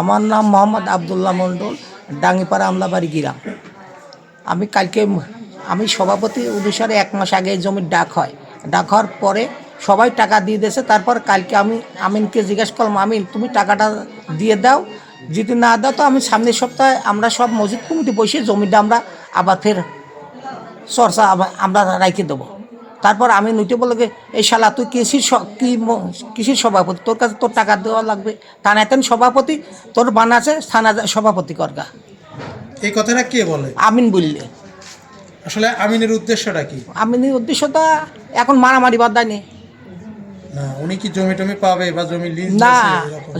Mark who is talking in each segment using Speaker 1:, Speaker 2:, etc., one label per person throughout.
Speaker 1: আমার নাম মোহাম্মদ আবদুল্লাহ মন্ডল ডাঙ্গিপাড়া আমলাবাড়ি গিরাম আমি কালকে আমি সভাপতি অনুসারে এক মাস আগে জমির ডাক হয়। ডাক হওয়ার পরে সবাই টাকা দিয়ে দিয়েছে, তারপর কালকে আমি আমিনকে জিজ্ঞেস করলাম, আমিন, তুমি টাকাটা দিয়ে দাও। যদি না দাও তো আমি সামনের সপ্তাহে আমরা সব মসজিদ কমিটি বসে জমিটা আমরা আবার ফের চর্চা আমরা রাখে দেবো। তারপর আমি নুটে বলে এই শালা তুই কৃষির কি কৃষির সভাপতি? তোর কাছে তোর টাকা দেওয়া লাগবে। থানাতেন সভাপতি তোর বানাছে থানা সভাপতি করগা।
Speaker 2: এই কথাটা কে বলে?
Speaker 1: আমিন বললে।
Speaker 2: আসলে আমিনের উদ্দেশ্যটা কি?
Speaker 1: আমিনের উদ্দেশ্যটা এখন মারামারি বাদ দেয়নি
Speaker 2: না উনি কি জমি টমি পাবে বা জমি লিজ
Speaker 1: না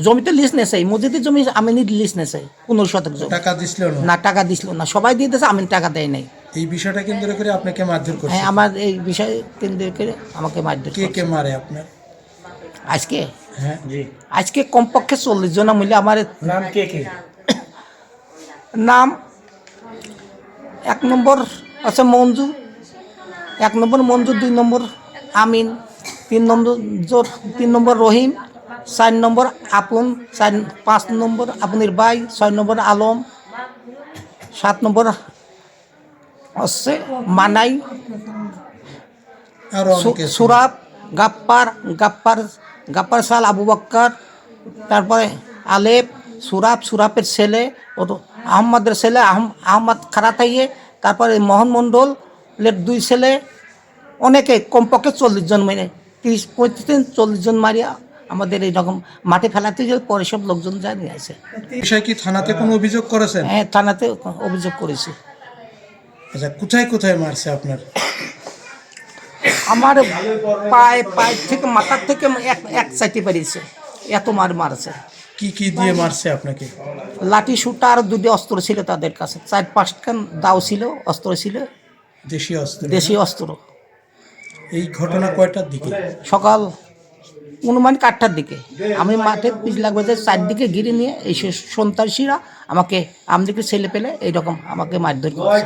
Speaker 1: জমিতে লিস্ট নেছে মসজিদের জমি আমিনের লিস্ট নেছে পনেরো শতক জমি।
Speaker 2: টাকা দিছিল না?
Speaker 1: না টাকা দিছিল না সবাই দিয়ে দিয়েছে আমিন টাকা দেয় নাই।
Speaker 2: এই বিষয়টা কেন্দ্র করে আপনাকে মারধর করছে।
Speaker 1: হ্যাঁ আমার এই বিষয়ে কেন্দ্র করে আমাকে মারধর
Speaker 2: কে। কে মারে আপনার?
Speaker 1: আজকে?
Speaker 2: হ্যাঁ। জি।
Speaker 1: আজকে কমপক্ষে চল্লিশ জন মিলে আমার
Speaker 2: নাম কে কে?
Speaker 1: নাম এক নম্বর আছে মঞ্জু এক নম্বর মঞ্জু দুই নম্বর আমিন তিন নম্বর জোর তিন নম্বর রহিম চার নম্বর আপন চার পাঁচ নম্বর আপনের ভাই ছয় নম্বর আলম সাত নম্বর হচ্ছে মানাই। সুরাব গাপ্পার গাপ্পার গাপ্পার সাল আবু বাক্কার তারপরে আলেপ সুরাব সুরাপের ছেলে ও আহম্মদের ছেলে আহম- আহমদ খারাতাইয়ে তারপরে মোহন মণ্ডলের দুই ছেলে অনেকে কমপক্ষে চল্লিশ জন মেরে তিরিশ পঁয়ত্রিশ দিন চল্লিশ জন মারিয়া আমাদের এইরকম মাঠে ফেলাতে যে পরে সব লোকজন আসে।
Speaker 2: বিষয়ে কি থানাতে কোনো অভিযোগ করেছেন?
Speaker 1: হ্যাঁ থানাতে অভিযোগ করেছি।
Speaker 2: আচ্ছা কোথায় কোথায় মারছে আপনার?
Speaker 1: আমার পায়ে পায়ে থেকে মাথার থেকে এক এক চাইতে পেরেছে। এত মার মারছে।
Speaker 2: কি কি দিয়ে মারছে আপনাকে?
Speaker 1: লাঠি সুটা আর দুটি অস্ত্র ছিল তাদের কাছে। চার পাঁচখান দাও ছিল অস্ত্র ছিল।
Speaker 2: দেশি অস্ত্র
Speaker 1: দেশি অস্ত্র।
Speaker 2: এই ঘটনা কয়টার দিকে?
Speaker 1: সকাল অনুমানিক কাঠটার দিকে। আমি মাঠে পিছলা বাজে চারদিকে ঘিরে নিয়ে এই সে- সন্ত্রাসীরা আমাকে আমদিকে ছেলে পেলে এইরকম আমাকে মারধর করছে।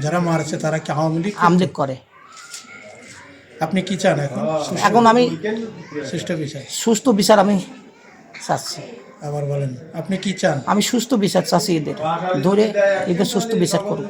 Speaker 2: যারা মারছে তারা কি আওয়ামী লীগ?
Speaker 1: আমদিক করে।
Speaker 2: আপনি কি চান এখন?
Speaker 1: এখন আমি
Speaker 2: সুষ্ঠু বিচার।
Speaker 1: সুস্থ বিচার আমি চাচ্ছি।
Speaker 2: আবার বলেন আপনি কি চান?
Speaker 1: আমি সুস্থ বিচার চাচ্ছি এদের। ধরে এদের সুস্থ বিচার করুন।